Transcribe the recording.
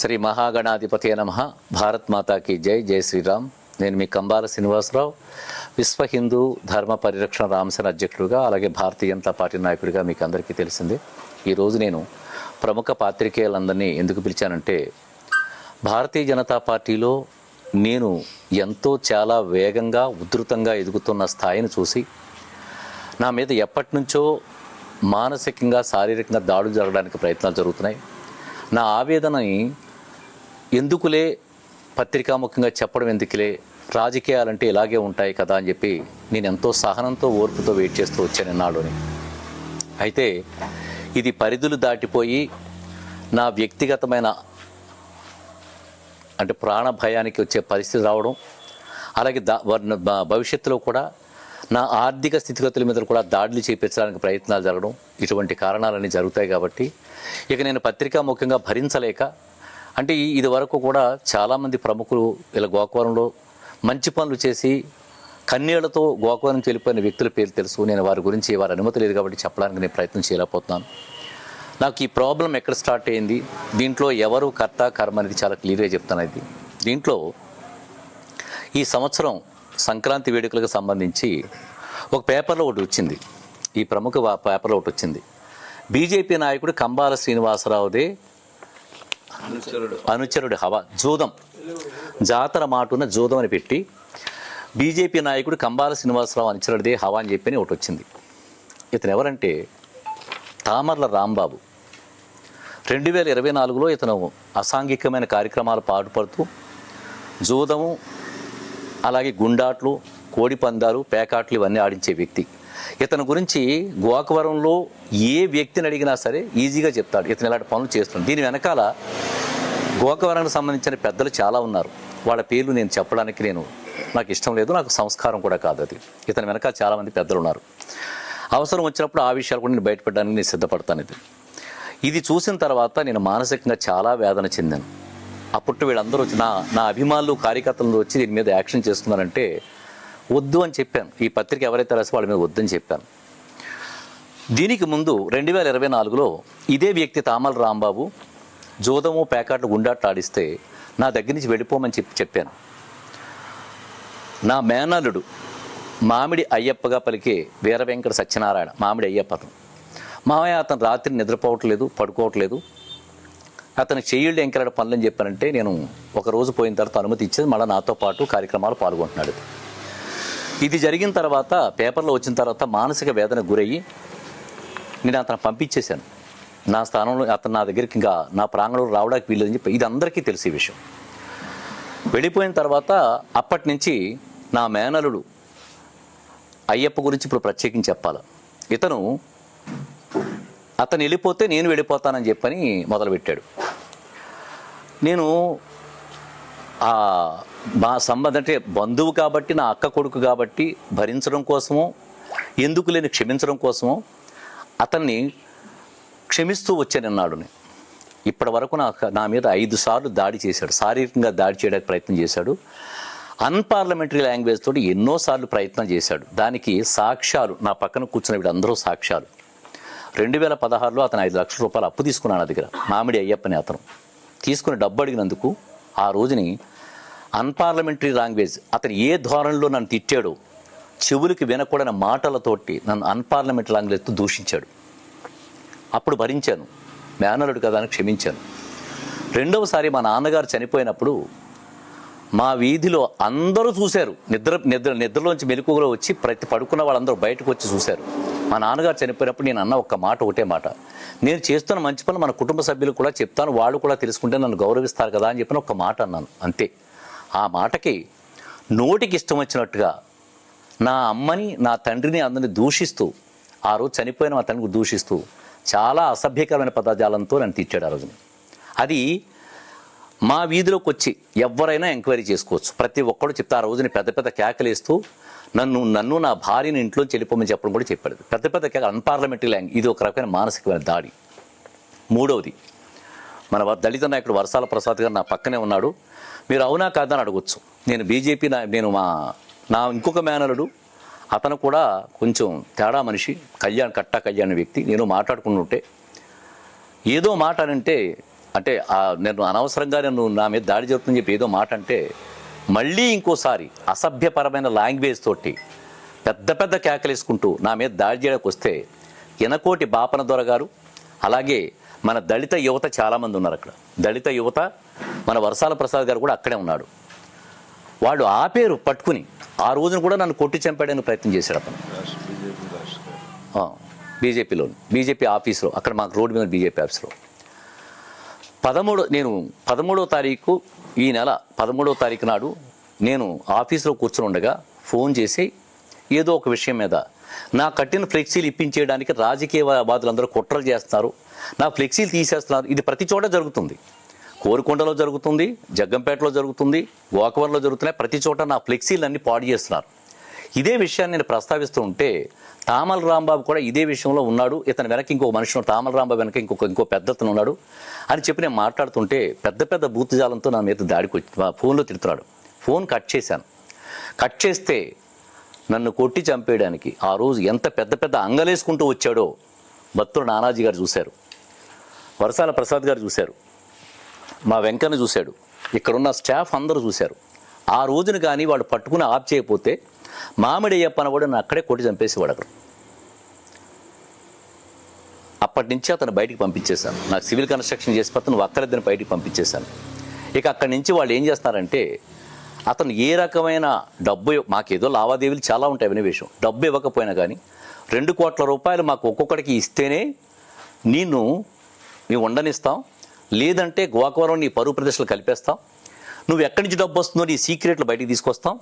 శ్రీ మహాగణాధిపతి నమ. భారత్ మాతాకి జై జై శ్రీరామ్. నేను మీ కంబాల శ్రీనివాసరావు విశ్వ హిందూ ధర్మ పరిరక్షణ రామసేన అధ్యక్షుడిగా అలాగే భారతీయ జనతా పార్టీ నాయకుడిగా మీకు అందరికీ తెలిసిందే. ఈరోజు నేను ప్రముఖ పాత్రికేయులందరినీ ఎందుకు పిలిచానంటే భారతీయ జనతా పార్టీలో నేను ఎంతో చాలా వేగంగా ఉధృతంగా ఎదుగుతున్న స్థాయిని చూసి నా మీద ఎప్పటి నుంచో మానసికంగా శారీరకంగా దాడులు జరగడానికి ప్రయత్నాలు జరుగుతున్నాయి. నా ఆవేదనని ఎందుకులే పత్రికాముఖంగా చెప్పడం ఎందుకులే? రాజకీయాలంటే ఇలాగే ఉంటాయి కదా అని చెప్పి నేను ఎంతో సహనంతో ఓర్పుతో వెయిట్ చేస్తూ వచ్చాను ఇన్నాళ్ళుని. అయితే ఇది పరిధులు దాటిపోయి నా వ్యక్తిగతమైన అంటే ప్రాణ భయానికి వచ్చే పరిస్థితి రావడం అలాగే దా వర్ణ- భవిష్యత్తులో కూడా నా ఆర్థిక స్థితిగతుల మీద కూడా దాడులు చేపించడానికి ప్రయత్నాలు జరగడం ఇటువంటి కారణాలన్నీ జరుగుతాయి కాబట్టి ఇక నేను పత్రికా ముఖ్యంగా భరించలేక అంటే ఇది వరకు కూడా చాలామంది ప్రముఖులు ఇలా గోకవరంలో మంచి పనులు చేసి కన్నీళ్ళతో గోకవరం చెల్లిపోయిన వ్యక్తుల పేరు తెలుసు నేను వారి గురించి వారి అనుమతి లేదు కాబట్టి చెప్పడానికి నేను ప్రయత్నం చేయలేకపోతున్నాను. నాకు ఈ ప్రాబ్లం ఎక్కడ స్టార్ట్ అయింది? దీంట్లో ఎవరు కర్త కర్మ అనేది చాలా క్లియర్గా చెప్తాను ఇది. దీంట్లో ఈ సంవత్సరం సంక్రాంతి వేడుకలకు సంబంధించి ఒక పేపర్లో ఒకటి వచ్చింది. ఈ ప్రముఖ పేపర్లో ఒకటి వచ్చింది. బీజేపీ నాయకుడు కంబాల శ్రీనివాసరావుదే అనుచరుడి. హవా జూదం. జాతర మాటున జూదం అని పెట్టి బీజేపీ నాయకుడు కంబాల శ్రీనివాసరావు అనుచరుడిదే హవా అని చెప్పి ఒకటి వచ్చింది. ఇతను ఎవరంటే తామర్ల రాంబాబు. రెండు వేల ఇరవై నాలుగులో ఇతను అసాంఘికమైన కార్యక్రమాలు పాటుపడుతూ జూదము అలాగే గుండాట్లు కోడి పందాలు పేకాట్లు ఇవన్నీ ఆడించే వ్యక్తి. ఇతని గురించి గోకవరంలో ఏ వ్యక్తిని అడిగినా సరే ఈజీగా చెప్తాడు. ఇతను ఇలాంటి పనులు చేస్తుంది దీని వెనకాల గోకవరానికి సంబంధించిన పెద్దలు చాలా ఉన్నారు. వాళ్ళ పేర్లు నేను చెప్పడానికి నేను నాకు ఇష్టం లేదు నాకు సంస్కారం కూడా కాదు అది. ఇతని వెనకాల చాలామంది పెద్దలు ఉన్నారు. అవసరం వచ్చినప్పుడు ఆ విషయాలు కూడా నేను బయటపడడానికి నేను సిద్ధపడతాను ఇది. ఇది చూసిన తర్వాత నేను మానసికంగా చాలా వేదన చెందాను. అప్పట్లో వీళ్ళందరూ వచ్చి నా నా అభిమానులు కార్యకర్తలు వచ్చి దీని మీద యాక్షన్ చేస్తున్నారంటే వద్దు అని చెప్పాను. ఈ పత్రిక ఎవరైతే రాసి వాళ్ళ మీద వద్దని చెప్పాను. దీనికి ముందు రెండు వేల ఇరవై నాలుగులో ఇదే వ్యక్తి తామల రాంబాబు జోదము పేకాట్లు గుండాట్లు ఆడిస్తే నా దగ్గర నుంచి వెళ్ళిపోమని చెప్పి చెప్పాను. నా మేనల్లుడు మామిడి అయ్యప్పగా పలికే వీర వెంకట సత్యనారాయణ మామిడి అయ్యప్ప అతను. మామయ్య అతను రాత్రి నిద్రపోవట్లేదు పడుకోవట్లేదు. అతను చెయ్యిళ్ళు పనులు అని చెప్పానంటే నేను ఒక రోజు పోయిన తర్వాత అనుమతి ఇచ్చేది మళ్ళీ నాతో పాటు కార్యక్రమాలు పాల్గొంటున్నాడు. ఇది జరిగిన తర్వాత పేపర్లో వచ్చిన తర్వాత మానసిక వేదన గురయ్యి నేను అతను పంపించేశాను. నా స్థానంలో అతను నా దగ్గరికి ఇంకా నా ప్రాంగణంలో రావడానికి వీల్లేదని చెప్పి ఇది అందరికీ తెలిసే విషయం. వెళ్ళిపోయిన తర్వాత అప్పటి నుంచి నా మేనలుడు అయ్యప్ప గురించి ఇప్పుడు ప్రత్యేకించి చెప్పాలి. ఇతను అతను వెళ్ళిపోతే నేను వెళ్ళిపోతానని చెప్పని మొదలుపెట్టాడు. నేను మా సంబంధం అంటే బంధువు కాబట్టి నా అక్క కొడుకు కాబట్టి భరించడం కోసమో ఎందుకు లేని క్షమించడం కోసమో అతన్ని క్షమిస్తూ వచ్చానన్నాడుని ఇప్పటి వరకు నా నా మీద ఐదు సార్లు దాడి చేశాడు. శారీరకంగా దాడి చేయడానికి ప్రయత్నం చేశాడు. అన్పార్లమెంటరీ లాంగ్వేజ్ తోటి ఎన్నోసార్లు ప్రయత్నం చేశాడు. దానికి సాక్ష్యాలు నా పక్కన కూర్చున్న వీళ్ళందరూ సాక్ష్యాలు. రెండు వేల పదహారులో అతను ఐదు లక్షల రూపాయలు అప్పు తీసుకున్నాను దగ్గర. మామిడి అయ్యప్పని అతను. తీసుకుని డబ్బు అడిగినందుకు ఆ రోజుని అన్పార్లమెంటరీ లాంగ్వేజ్ అతను ఏ ధోరణిలో నన్ను తిట్టాడో చెవులకి వినకూడని మాటలతోటి నన్ను అన్పార్లమెంటరీ లాంగ్వేజ్తో దూషించాడు. అప్పుడు భరించాను. మేనలుడు కదా అని క్షమించాను. రెండవసారి మా నాన్నగారు చనిపోయినప్పుడు మా వీధిలో అందరూ చూశారు. నిద్ర నిద్ర నిద్రలోంచి మెలకువలో వచ్చి ప్రతి పడుకున్న వాళ్ళందరూ బయటకు వచ్చి చూశారు. మా నాన్నగారు చనిపోయినప్పుడు నేను అన్న ఒక మాట ఒకటే మాట. నేను చేస్తున్న మంచి పనులు మన కుటుంబ సభ్యులు కూడా చెప్తాను వాళ్ళు కూడా తెలుసుకుంటే నన్ను గౌరవిస్తారు కదా అని చెప్పిన ఒక మాట అన్నాను. అంతే. ఆ మాటకి నోటికి ఇష్టం వచ్చినట్టుగా నా అమ్మని నా తండ్రిని అందరిని దూషిస్తూ ఆ రోజు చనిపోయిన మా తండ్రికి దూషిస్తూ చాలా అసభ్యకరమైన పదజాలంతో నన్ను తీర్చాడు ఆ రోజుని. అది మా వీధిలోకి వచ్చి ఎవరైనా ఎంక్వైరీ చేసుకోవచ్చు. ప్రతి ఒక్కడు చెప్తే ఆ రోజుని పెద్ద పెద్ద కేకలేస్తూ నన్ను నన్ను నా భార్యని ఇంట్లోంచి వెళ్ళిపోమని చెప్పడం కూడా చెప్పాడు పెద్ద పెద్ద కేకలు అన్పార్లమెంటరీ ల్యాంగ్ ఇది ఒక రకమైన మానసికమైన దాడి. మూడవది మన దళిత నాయకుడు వర్షాల ప్రసాద్ గారు నా పక్కనే ఉన్నాడు. మీరు అవునా కాదని అడగొచ్చు. నేను బీజేపీ నా నేను మా నా ఇంకొక మేనలుడు అతను కూడా కొంచెం తేడా మనిషి కళ్యాణ్ కట్టా కళ్యాణ్ వ్యక్తి. నేను మాట్లాడుకుంటుంటే ఏదో మాట అంటే అంటే ఆ నేను అనవసరంగా నేను నా మీద దాడి జరుగుతుందని చెప్పి ఏదో మాట అంటే మళ్ళీ ఇంకోసారి అసభ్యపరమైన లాంగ్వేజ్ తోటి పెద్ద పెద్ద కేకలేసుకుంటూ నా మీద దాడి చేయడానికి వస్తే ఎనకోటి బాపన దొర గారు అలాగే మన దళిత యువత చాలామంది ఉన్నారు అక్కడ. దళిత యువత మన వర్షాల ప్రసాద్ గారు కూడా అక్కడే ఉన్నాడు. వాడు ఆపేరు పట్టుకుని ఆ రోజున కూడా నన్ను కొట్టి చంపాడని ప్రయత్నం చేశాడు అతను. బీజేపీలో బీజేపీ ఆఫీస్లో అక్కడ మాకు రోడ్డు మీద బీజేపీ ఆఫీస్లో. పదమూడు నేను పదమూడో తారీఖు ఈ నెల పదమూడో తారీఖు నాడు నేను ఆఫీస్లో కూర్చుని ఉండగా ఫోన్ చేసి ఏదో ఒక విషయం మీద నా కట్టిన ఫ్లెక్సీలు ఇప్పించేయడానికి రాజకీయవాదులందరూ కుట్రలు చేస్తున్నారు. నా ఫ్లెక్సీలు తీసేస్తున్నారు. ఇది ప్రతి చోట జరుగుతుంది. కోరుకొండలో జరుగుతుంది జగ్గంపేటలో జరుగుతుంది గోకవరంలో జరుగుతున్నాయి. ప్రతి చోట నా ఫ్లెక్సీలన్నీ పాడు చేస్తున్నారు. ఇదే విషయాన్ని నేను ప్రస్తావిస్తూ ఉంటే తామల రాంబాబు కూడా ఇదే విషయంలో ఉన్నాడు. ఇతని వెనక ఇంకో మనిషి తామల రాంబాబు వెనక ఇంకొక ఇంకో పెద్ద అతను ఉన్నాడు. అని చెప్పి నేను మాట్లాడుతుంటే పెద్ద పెద్ద బూతుజాలంతో నా మీద దాడికి వచ్చి ఫోన్లో తిడుతున్నాడు. ఫోన్ కట్ చేశాను. కట్ చేస్తే నన్ను కొట్టి చంపేయడానికి ఆ రోజు ఎంత పెద్ద పెద్ద అంగలేసుకుంటూ వచ్చాడో భక్తుడు నానాజీ గారు చూశారు. వరసాల ప్రసాద్ గారు చూశారు. మా వెంకన్న చూశాడు. ఇక్కడున్న స్టాఫ్ అందరూ చూశారు. ఆ రోజున కానీ వాళ్ళు పట్టుకుని ఆప్ చేయకపోతే మామిడి అయ్యప్పన కూడా నన్ను అక్కడే కొట్టి చంపేసేవాడు అక్కడ. అప్పటి నుంచి అతను బయటికి పంపించేశాను. నాకు సివిల్ కన్స్ట్రక్షన్ చేసి అతను నువ్వు అక్కడిద్దరిని బయటికి పంపించేశాను. ఇక అక్కడి నుంచి వాళ్ళు ఏం చేస్తారంటే అతను ఏ రకమైన డబ్బు మాకేదో లావాదేవీలు చాలా ఉంటాయి అనే విషయం డబ్బు ఇవ్వకపోయినా కానీ రెండు కోట్ల రూపాయలు మాకు ఒక్కొక్కడికి ఇస్తేనే నేను మేము ఉండనిస్తాం. లేదంటే గోకవరం నీ పరువు ప్రదేశాలు కలిపేస్తాం. నువ్వు ఎక్కడి నుంచి డబ్బు వస్తుందో నీ సీక్రెట్లు బయటికి తీసుకొస్తాం.